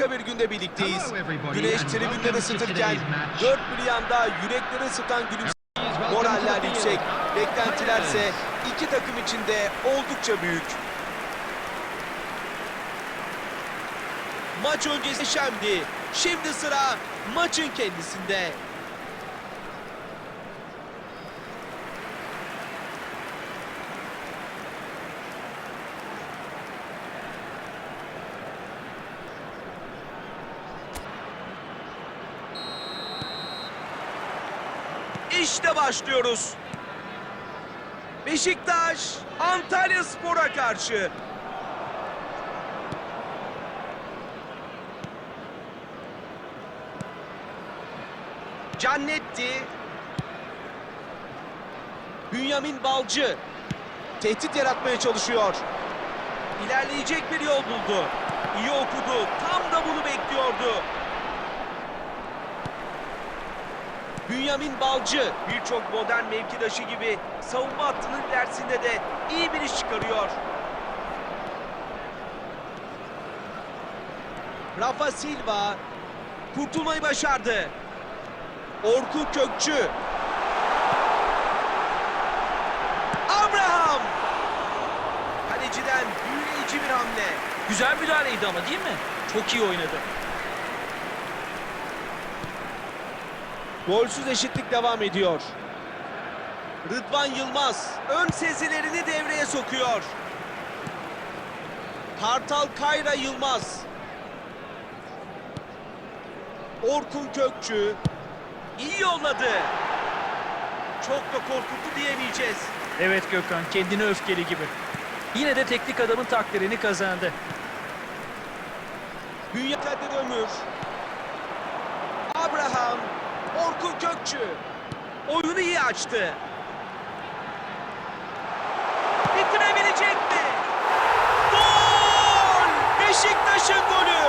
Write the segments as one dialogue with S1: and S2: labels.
S1: Harika bir günde birlikteyiz. Güneş tribünleri ısıtırken dört bir yanda yürekleri ısıtan gülümseme moraller yüksek, beklentilerse iki takım içinde oldukça büyük. Maç öncesi şemdi. Şimdi sıra maçın kendisinde. İşte başlıyoruz. Beşiktaş Antalya Spor'a karşı. Cannetti. Bünyamin Balcı. Tehdit yaratmaya çalışıyor. İlerleyecek bir yol buldu. İyi okudu. Tam da bunu bekliyordu. Bünyamin Balcı birçok modern mevkidaşı gibi savunma hattının ilerisinde de iyi bir iş çıkarıyor. Rafa Silva kurtulmayı başardı. Orkun Kökçü. Abraham. Kaleciden büyüleyici bir hamle.
S2: Güzel müdahaleydi ama değil mi? Çok iyi oynadı.
S1: Golsüz eşitlik devam ediyor. Rıdvan Yılmaz ön sezilerini devreye sokuyor. Kartal Kayra Yılmaz. Orkun Kökçü iyi yolladı. Çok da korkuttu diyemeyeceğiz.
S2: Evet Gökhan kendini öfkeli gibi. Yine de teknik adamın takdirini kazandı.
S1: Dünya Kadir Ömür. Abraham. Orkun Kökçü. Oyunu iyi açtı. Bitirebilecek mi? Gol! Beşiktaş'ın golü.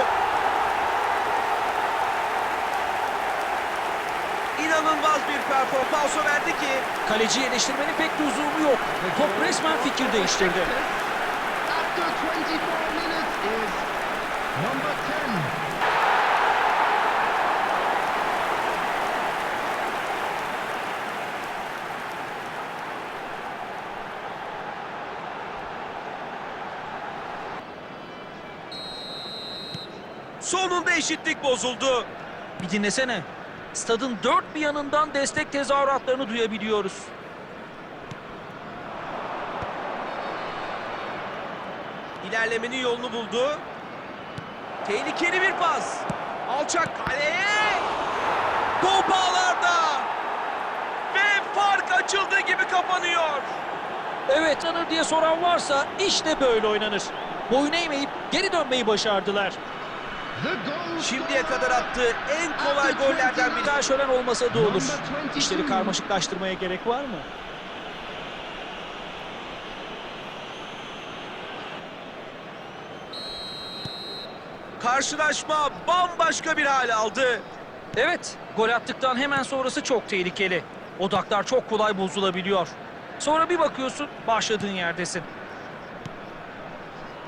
S1: İnanılmaz bir performans verdi ki
S2: Kaleciyi eleştirmenin pek lüzumu yok. Top resmen fikir değiştirdi.
S3: After 24 minutes is number 10.
S1: sonunda eşitlik bozuldu.
S2: Bir dinlesene. Stadın dört bir yanından destek tezahüratlarını duyabiliyoruz.
S1: İlerlemenin yolunu buldu. Tehlikeli bir pas. Alçak kaleye. Top ağlarda. Ve fark açıldığı gibi kapanıyor.
S2: Evet oynanır diye soran varsa işte böyle oynanır. Boyun eğmeyip geri dönmeyi başardılar.
S1: Şimdiye kadar attığı en kolay gollerden biri.
S2: Daha şölen olmasa da olur. İşleri karmaşıklaştırmaya gerek var mı?
S1: Karşılaşma bambaşka bir hale aldı.
S2: Evet, gol attıktan hemen sonrası çok tehlikeli. Odaklar çok kolay bozulabiliyor. Sonra bir bakıyorsun başladığın yerdesin.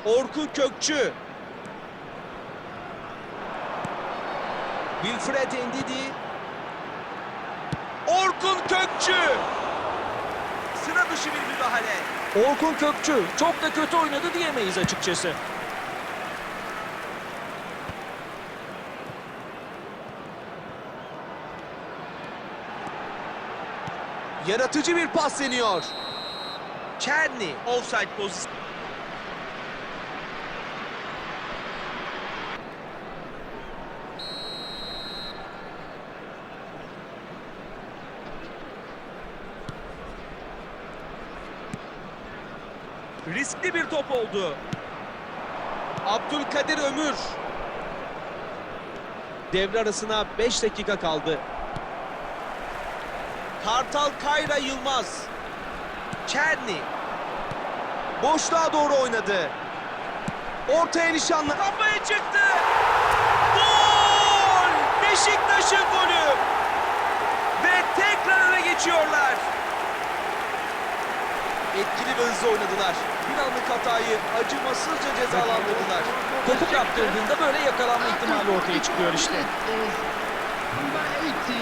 S1: Orkun Kökçü. Wilfred Endidi. Orkun Kökçü. Sıra dışı bir müdahale.
S2: Orkun Kökçü çok da kötü oynadı diyemeyiz açıkçası.
S1: Yaratıcı bir pas deniyor. Çerni offside pozisyonu. Riskli bir top oldu. Abdülkadir Ömür. Devre arasına 5 dakika kaldı. Kartal Kayra Yılmaz. Çerni. Boşluğa doğru oynadı. Ortaya nişanlı. Kafaya çıktı. Gol! Beşiktaş'ın golü. Ve tekrar öne geçiyorlar. Etkili ve hızlı oynadılar. Bir anlık hatayı acımasızca cezalandırdılar.
S2: Topu kaptırdığında böyle yakalanma ihtimali ortaya çıkıyor işte.
S3: Minutes is number 18,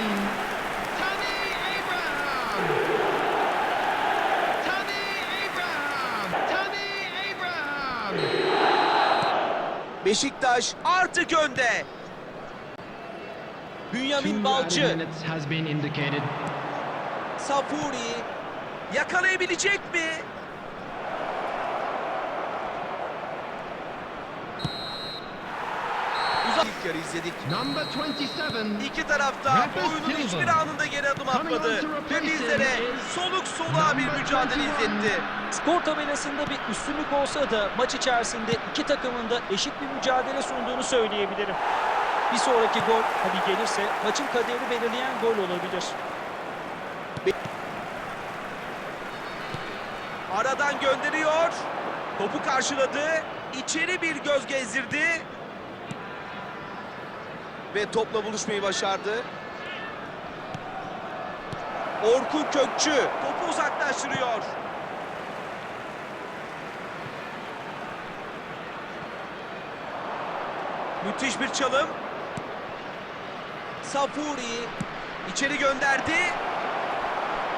S3: Tammy Abraham. Tammy Abraham. Tammy Abraham.
S1: Beşiktaş artık önde. Bünyamin Balcı. Safuri yakalayabilecek mi? Uzak ilk yarı izledik.
S3: Number 27,
S1: İki tarafta oyunun hiçbir anında geri adım atmadı ve bizlere soluk soluğa bir mücadele
S3: 21.
S1: izletti.
S2: Skor tabelasında bir üstünlük olsa da maç içerisinde iki takımın da eşit bir mücadele sunduğunu söyleyebilirim. Bir sonraki gol hadi gelirse maçın kaderini belirleyen gol olabilir.
S1: Aradan gönderiyor. Topu karşıladı. İçeri bir göz gezdirdi. Ve topla buluşmayı başardı. Orkun Kökçü topu uzaklaştırıyor. Müthiş bir çalım. Safuri içeri gönderdi.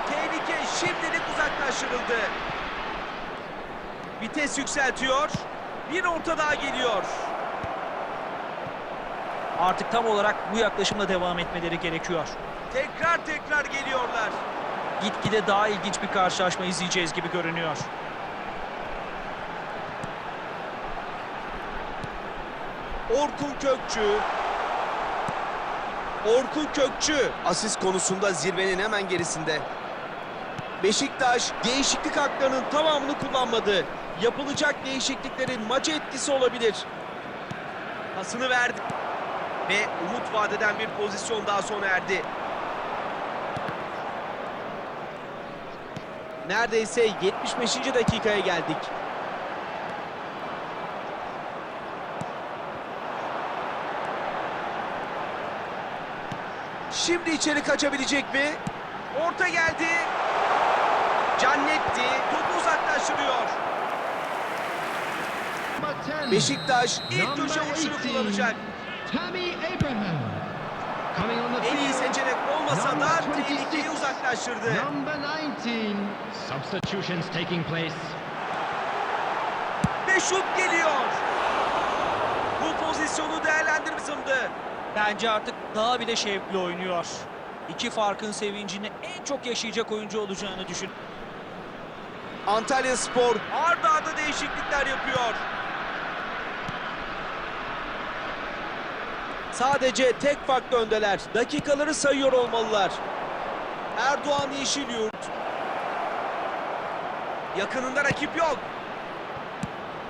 S1: Tehlike şimdilik uzaklaştırıldı. Vites yükseltiyor. Bir orta daha geliyor.
S2: Artık tam olarak bu yaklaşımla devam etmeleri gerekiyor.
S1: Tekrar tekrar geliyorlar.
S2: Gitgide daha ilginç bir karşılaşma izleyeceğiz gibi görünüyor.
S1: Orkun Kökçü. Orkun Kökçü asist konusunda zirvenin hemen gerisinde. Beşiktaş değişiklik haklarının tamamını kullanmadı. Yapılacak değişikliklerin maça etkisi olabilir. Pasını verdi. Ve umut vadeden bir pozisyon daha sona erdi. Neredeyse 75. dakikaya geldik. Şimdi içeri kaçabilecek mi? Orta geldi. Cannetti topu uzaklaştırıyor.
S3: Number 10,
S1: Beşiktaş ilk köşe vuruşunu
S3: 18,
S1: kullanacak. En iyi seçenek olmasa da
S3: Number 26,
S1: tehlikeyi uzaklaştırdı.
S3: Number 19. Substitutions taking place.
S1: Ve şut geliyor. Bu pozisyonu değerlendirmişimdi.
S2: Bence artık daha bile şevkli oynuyor. İki farkın sevincini en çok yaşayacak oyuncu olacağını düşün.
S1: Antalya Spor arda arda değişiklikler yapıyor. Sadece tek farklı öndeler. Dakikaları sayıyor olmalılar. Erdoğan Yeşilyurt. Yakınında rakip yok.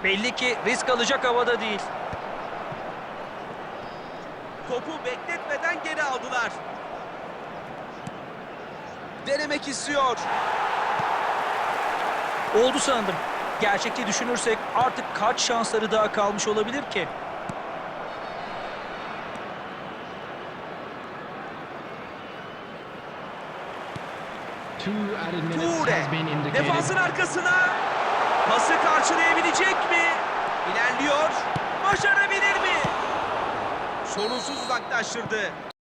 S2: Belli ki risk alacak havada değil.
S1: Topu bekletmeden geri aldılar. Denemek istiyor.
S2: Oldu sandım. Gerçekte düşünürsek artık kaç şansları daha kalmış olabilir ki?
S1: Ture. Defansın arkasına. Pası karşılayabilecek mi? İlerliyor. Başarabilir mi? Sorunsuz uzaklaştırdı.